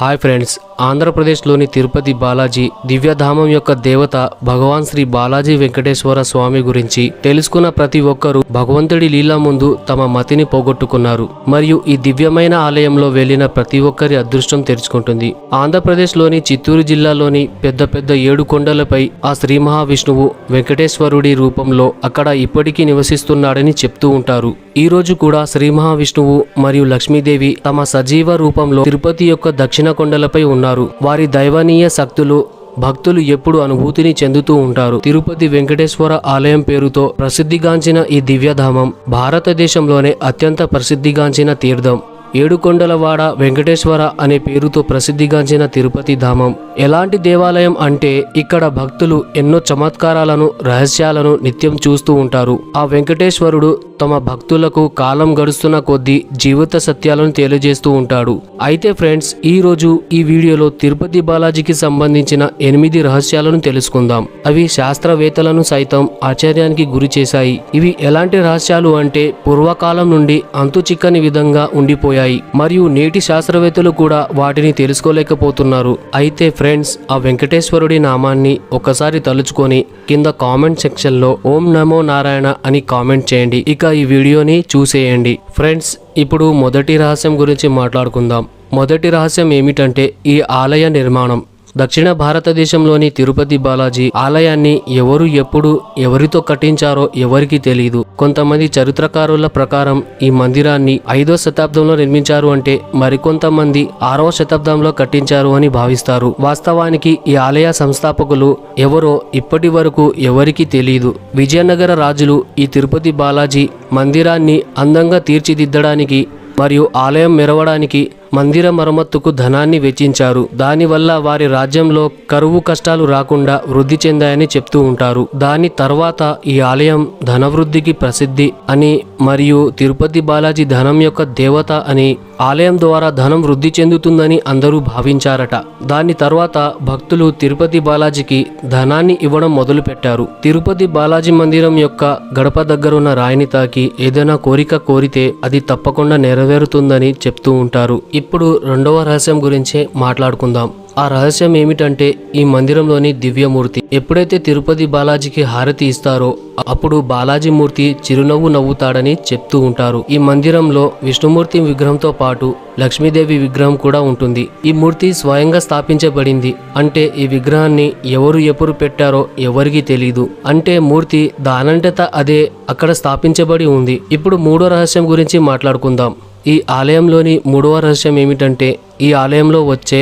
Hi friends ఆంధ్రప్రదేశ్లోని తిరుపతి బాలాజీ దివ్యధామం యొక్క దేవత భగవాన్ శ్రీ బాలాజీ వెంకటేశ్వర స్వామి గురించి తెలుసుకున్న ప్రతి ఒక్కరూ భగవంతుడి లీలా ముందు తమ మతిని పోగొట్టుకున్నారు. మరియు ఈ దివ్యమైన ఆలయంలో వెళ్ళిన ప్రతి ఒక్కరి అదృష్టం తెరుచుకుంటుంది. ఆంధ్రప్రదేశ్లోని చిత్తూరు జిల్లాలోని పెద్ద పెద్ద ఏడు కొండలపై ఆ శ్రీ మహావిష్ణువు వెంకటేశ్వరుడి రూపంలో అక్కడ ఇప్పటికీ నివసిస్తున్నాడని చెప్తూ ఉంటారు. ఈ రోజు కూడా శ్రీ మహావిష్ణువు మరియు లక్ష్మీదేవి తమ సజీవ రూపంలో తిరుపతి యొక్క దక్షిణ కొండలపై ఉన్నారు. వారి దైవనీయ శక్తులు భక్తులు ఎప్పుడు అనుభూతిని చెందుతూ ఉంటారు. తిరుపతి వెంకటేశ్వర ఆలయం పేరుతో ప్రసిద్ధిగాంచిన ఈ దివ్యధామం భారతదేశంలోనే అత్యంత ప్రసిద్ధిగాంచిన తీర్థం. ఏడుకొండలవాడ వెంకటేశ్వర అనే పేరుతో ప్రసిద్ధిగాంచిన తిరుపతి ధామం. ఎలాంటి దేవాలయం అంటే ఇక్కడ భక్తులు ఎన్నో చమత్కారాలను రహస్యాలను నిత్యం చూస్తూ ఉంటారు. ఆ వెంకటేశ్వరుడు తమ భక్తులకు కాలం గడుస్తున్న కొద్దీ జీవిత సత్యాలను తెలియజేస్తూ ఉంటాడు. అయితే ఫ్రెండ్స్ ఈ రోజు ఈ వీడియోలో తిరుపతి బాలాజీకి సంబంధించిన ఎనిమిది రహస్యాలను తెలుసుకుందాం. అవి శాస్త్రవేత్తలను సైతం ఆశ్చర్యానికి గురి చేశాయి. ఇవి ఎలాంటి రహస్యాలు అంటే పూర్వకాలం నుండి అంతు చిక్కని విధంగా ఉండిపోయాయి మరియు నేటి శాస్త్రవేత్తలు కూడా వాటిని తెలుసుకోలేకపోతున్నారు. అయితే ఫ్రెండ్స్ ఆ వెంకటేశ్వరుడి నామాన్ని ఒకసారి తలుచుకొని కింద కామెంట్ సెక్షన్లో ఓం నమో నారాయణ అని కామెంట్ చేయండి. ఇక ఈ వీడియోని చూసేయండి. ఫ్రెండ్స్ ఇప్పుడు మొదటి రహస్యం గురించి మాట్లాడుకుందాం. మొదటి రహస్యం ఏమిటంటే ఈ ఆలయ నిర్మాణం. దక్షిణ భారతదేశంలోని తిరుపతి బాలాజీ ఆలయాన్ని ఎవరు ఎప్పుడు ఎవరితో కట్టించారో ఎవరికి తెలియదు కొంతమంది చరిత్రకారుల ప్రకారం ఈ మందిరాన్ని ఐదో శతాబ్దంలో నిర్మించారు అంటే మరికొంతమంది ఆరవ శతాబ్దంలో కట్టించారు అని భావిస్తారు. వాస్తవానికి ఈ ఆలయ సంస్థాపకులు ఎవరో ఇప్పటి వరకు ఎవరికి తెలియదు విజయనగర రాజులు ఈ తిరుపతి బాలాజీ మందిరాన్ని అందంగా తీర్చిదిద్దడానికి మరియు ఆలయం మెరవడానికి మందిర మరమ్మతుకు ధనాన్ని వెచ్చించారు. దానివల్ల వారి రాజ్యంలో కరువు కష్టాలు రాకుండా వృద్ధి చెందాయని చెప్తూ ఉంటారు. దాని తర్వాత ఈ ఆలయం ధనవృద్ధికి ప్రసిద్ధి అని మరియు తిరుపతి బాలాజీ ధనం యొక్క దేవత అని ఆలయం ద్వారా ధనం వృద్ధి చెందుతుందని అందరూ భావించారట. దాని తర్వాత భక్తులు తిరుపతి బాలాజీకి ధనాన్ని ఇవ్వడం మొదలుపెట్టారు. తిరుపతి బాలాజీ మందిరం యొక్క గడప దగ్గరున్న రాయిని తాకి ఏదైనా కోరిక కోరితే అది తప్పకుండా నెరవేరుతుందని చెప్తూ ఉంటారు. ఇప్పుడు రెండవ రహస్యం గురించే మాట్లాడుకుందాం. ఆ రహస్యం ఏమిటంటే ఈ మందిరంలోని దివ్యమూర్తి ఎప్పుడైతే తిరుపతి బాలాజీకి హారతి ఇస్తారో అప్పుడు బాలాజీ మూర్తి చిరునవ్వు నవ్వుతాడని చెప్తూ ఉంటారు. ఈ మందిరంలో విష్ణుమూర్తి విగ్రహంతో పాటు లక్ష్మీదేవి విగ్రహం కూడా ఉంటుంది. ఈ మూర్తి స్వయంగా స్థాపించబడింది. అంటే ఈ విగ్రహాన్ని ఎవరు ఎప్పుడు పెట్టారో ఎవరికి తెలియదు అంటే మూర్తి దానంటత అదే అక్కడ స్థాపించబడి ఉంది. ఇప్పుడు మూడో రహస్యం గురించి మాట్లాడుకుందాం. ఈ ఆలయంలోని మూడవ రహస్యం ఏమిటంటే ఈ ఆలయంలో వచ్చే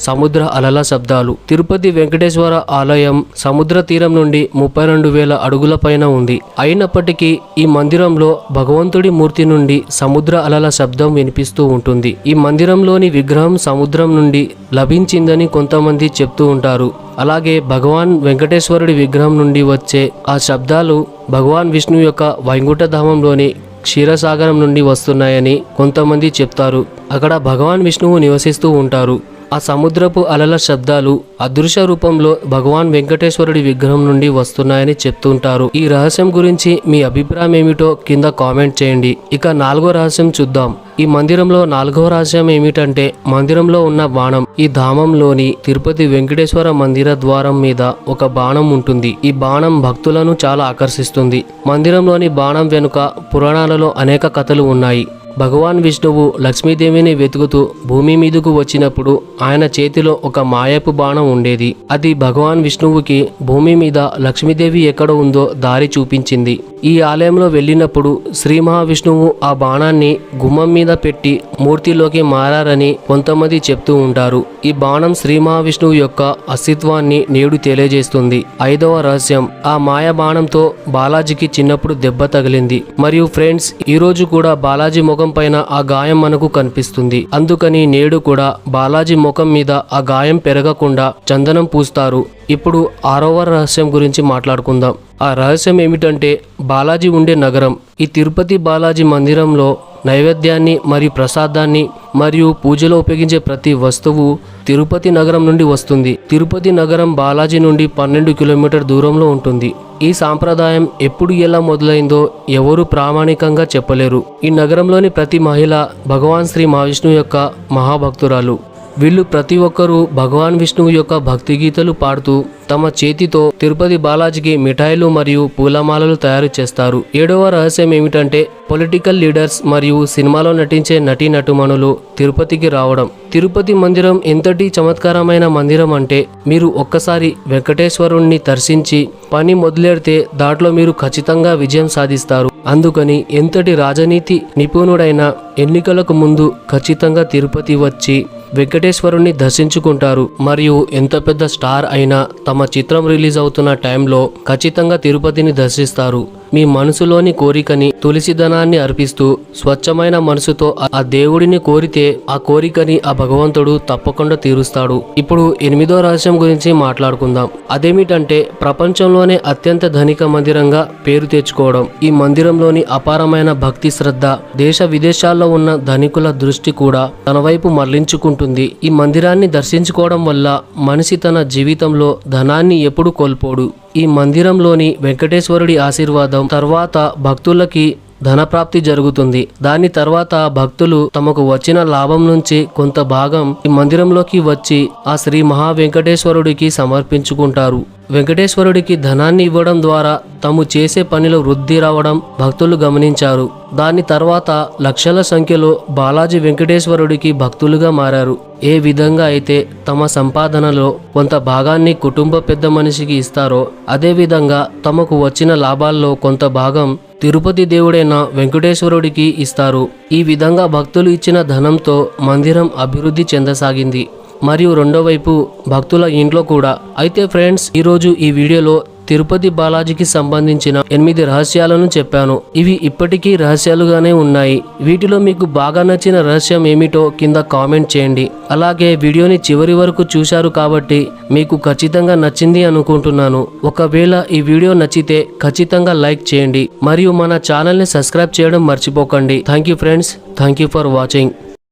సముద్ర అలల శబ్దాలు. తిరుపతి వెంకటేశ్వర ఆలయం సముద్ర తీరం నుండి ముప్పై రెండు వేల అడుగుల పైన ఉంది. అయినప్పటికీ ఈ మందిరంలో భగవంతుడి మూర్తి నుండి సముద్ర అలల శబ్దం వినిపిస్తూ ఉంటుంది. ఈ మందిరంలోని విగ్రహం సముద్రం నుండి లభించిందని కొంతమంది చెప్తూ ఉంటారు. అలాగే భగవాన్ వెంకటేశ్వరుడి విగ్రహం నుండి వచ్చే ఆ శబ్దాలు భగవాన్ విష్ణు యొక్క వైకుంఠధామంలోని క్షీరసాగరం నుండి వస్తున్నాయని కొంతమంది చెప్తారు. అక్కడ భగవాన్ విష్ణువు నివసిస్తూ ఉంటారు. ఆ సముద్రపు అలల శబ్దాలు అదృశ్య రూపంలో భగవాన్ వెంకటేశ్వరుడి విగ్రహం నుండి వస్తున్నాయని చెప్తుంటారు. ఈ రహస్యం గురించి మీ అభిప్రాయం ఏమిటో కింద కామెంట్ చేయండి. ఇక నాలుగో రహస్యం చూద్దాం. ఈ మందిరంలో నాలుగవ రహస్యం ఏమిటంటే మందిరంలో ఉన్న బాణం. ఈ ధామంలోని తిరుపతి వెంకటేశ్వర మందిర ద్వారం మీద ఒక బాణం ఉంటుంది. ఈ బాణం భక్తులను చాలా ఆకర్షిస్తుంది. మందిరంలోని బాణం వెనుక పురాణాలలో అనేక కథలు ఉన్నాయి. భగవాన్ విష్ణువు లక్ష్మీదేవిని వెతుకుతూ భూమి మీదకు వచ్చినప్పుడు ఆయన చేతిలో ఒక మాయపు బాణం ఉండేది. అది భగవాన్ విష్ణువుకి భూమి మీద లక్ష్మీదేవి ఎక్కడ ఉందో దారి చూపించింది. ఈ ఆలయంలో వెళ్ళినప్పుడు శ్రీ మహావిష్ణువు ఆ బాణాన్ని గుమ్మం మీద పెట్టి మూర్తిలోకి మారారని కొంతమంది చెప్తూ ఉంటారు. ఈ బాణం శ్రీ మహావిష్ణువు యొక్క అస్తిత్వాన్ని నేడు తెలియజేస్తుంది. ఐదవ రహస్యం ఆ మాయ బాణంతో బాలాజీకి చిన్నప్పుడు దెబ్బ తగిలింది. మరియు ఫ్రెండ్స్ ఈ రోజు కూడా బాలాజీ ముఖం పైన ఆ గాయం మనకు కనిపిస్తుంది. అందుకని నేడు కూడా బాలాజీ ముఖం మీద ఆ గాయం పెరగకుండా చందనం పూస్తారు. ఇప్పుడు ఆరవ రహస్యం గురించి మాట్లాడుకుందాం. ఆ రహస్యం ఏమిటంటే బాలాజీ ఉండే నగరం ఈ తిరుపతి బాలాజీ మందిరంలో నైవేద్యాన్ని మరియు ప్రసాదాన్ని మరియు పూజలో ఉపయోగించే ప్రతి వస్తువు తిరుపతి నగరం నుండి వస్తుంది. తిరుపతి నగరం బాలాజీ నుండి పన్నెండు కిలోమీటర్ దూరంలో ఉంటుంది. ఈ సాంప్రదాయం ఎప్పుడు ఎలా మొదలైందో ఎవరు ప్రామాణికంగా చెప్పలేరు. ఈ నగరంలోని ప్రతి మహిళ భగవాన్ శ్రీ మహావిష్ణువు యొక్క మహాభక్తురాలు. వీళ్ళు ప్రతి ఒక్కరూ భగవాన్ విష్ణువు యొక్క భక్తి గీతలు పాడుతూ తమ చేతితో తిరుపతి బాలాజీకి మిఠాయిలు మరియు పూలమాలలు తయారు చేస్తారు. ఏడవ రహస్యం ఏమిటంటే పొలిటికల్ లీడర్స్ మరియు సినిమాలో నటించే నటీనటుమణులు తిరుపతికి రావడం. తిరుపతి మందిరం ఎంతటి చమత్కారమైన మందిరం అంటే మీరు ఒక్కసారి వెంకటేశ్వరుణ్ణి దర్శించి పని మొదలెడితే దాంట్లో మీరు ఖచ్చితంగా విజయం సాధిస్తారు. అందుకని ఎంతటి రాజనీతి నిపుణుడైన ఎన్నికలకు ముందు ఖచ్చితంగా తిరుపతి వచ్చి వెంకటేశ్వరుణ్ణి దర్శించుకుంటారు. మరియు ఎంత పెద్ద స్టార్ అయినా తమ చిత్రం రిలీజ్ అవుతున్న టైంలో ఖచ్చితంగా తిరుపతిని దర్శిస్తారు. మీ మనసులోని కోరికని తులసిదనాన్ని అర్పిస్తూ స్వచ్ఛమైన మనసుతో ఆ- దేవుడిని కోరితే ఆ కోరికని ఆ భగవంతుడు తప్పకుండా తీరుస్తాడు. ఇప్పుడు ఎనిమిదో రహస్యం గురించి మాట్లాడుకుందాం. అదేమిటంటే ప్రపంచంలోనే అత్యంత ధనిక మందిరంగా పేరు తెచ్చుకోవడం. ఈ మందిరంలోని అపారమైన భక్తి శ్రద్ధ దేశ విదేశాల్లో ఉన్న ధనికుల దృష్టి కూడా తన వైపు మరలించుకుంటుంది. ఈ మందిరాన్ని దర్శించుకోవడం వల్ల మనిషి తన జీవితంలో ధనాన్ని ఎప్పుడు కోల్పోడు. ఈ మందిరంలోని వెంకటేశ్వరుడి ఆశీర్వాదం తర్వాత భక్తులకి ధనప్రాప్తి జరుగుతుంది. దాని తర్వాత భక్తులు తమకు వచ్చిన లాభం నుంచి కొంత భాగం ఈ మందిరంలోకి వచ్చి ఆ శ్రీ మహా వెంకటేశ్వరుడికి సమర్పించుకుంటారు. వెంకటేశ్వరుడికి ధనాన్ని ఇవ్వడం ద్వారా తాము చేసే పనిలో వృద్ధి రావడం భక్తులు గమనించారు. దాని తర్వాత లక్షల సంఖ్యలో బాలాజీ వెంకటేశ్వరుడికి భక్తులుగా మారారు. ఏ విధంగా అయితే తమ సంపాదనలో కొంత భాగాన్ని కుటుంబ పెద్ద మనిషికి ఇస్తారో అదేవిధంగా తమకు వచ్చిన లాభాల్లో కొంత భాగం తిరుపతి దేవుడైన వెంకటేశ్వరుడికి ఇస్తారు. ఈ విధంగా భక్తులు ఇచ్చిన ధనంతో మందిరం అభివృద్ధి చెందసాగింది. మరియు రెండో వైపు భక్తుల ఇంట్లో కూడా. అయితే ఫ్రెండ్స్ ఈరోజు ఈ వీడియోలో తిరుపతి బాలాజీకి సంబంధించిన ఎనిమిది రహస్యాలను చెప్పాను. ఇవి ఇప్పటికీ రహస్యాలుగానే ఉన్నాయి. వీటిలో మీకు బాగా నచ్చిన రహస్యం ఏమిటో కింద కామెంట్ చేయండి. అలాగే వీడియోని చివరి వరకు చూశారు కాబట్టి మీకు ఖచ్చితంగా నచ్చింది అనుకుంటున్నాను. ఒకవేళ ఈ వీడియో నచ్చితే ఖచ్చితంగా లైక్ చేయండి. మరియు మన ఛానల్ని సబ్స్క్రైబ్ చేయడం మర్చిపోకండి. Thank you friends. Thank you for watching.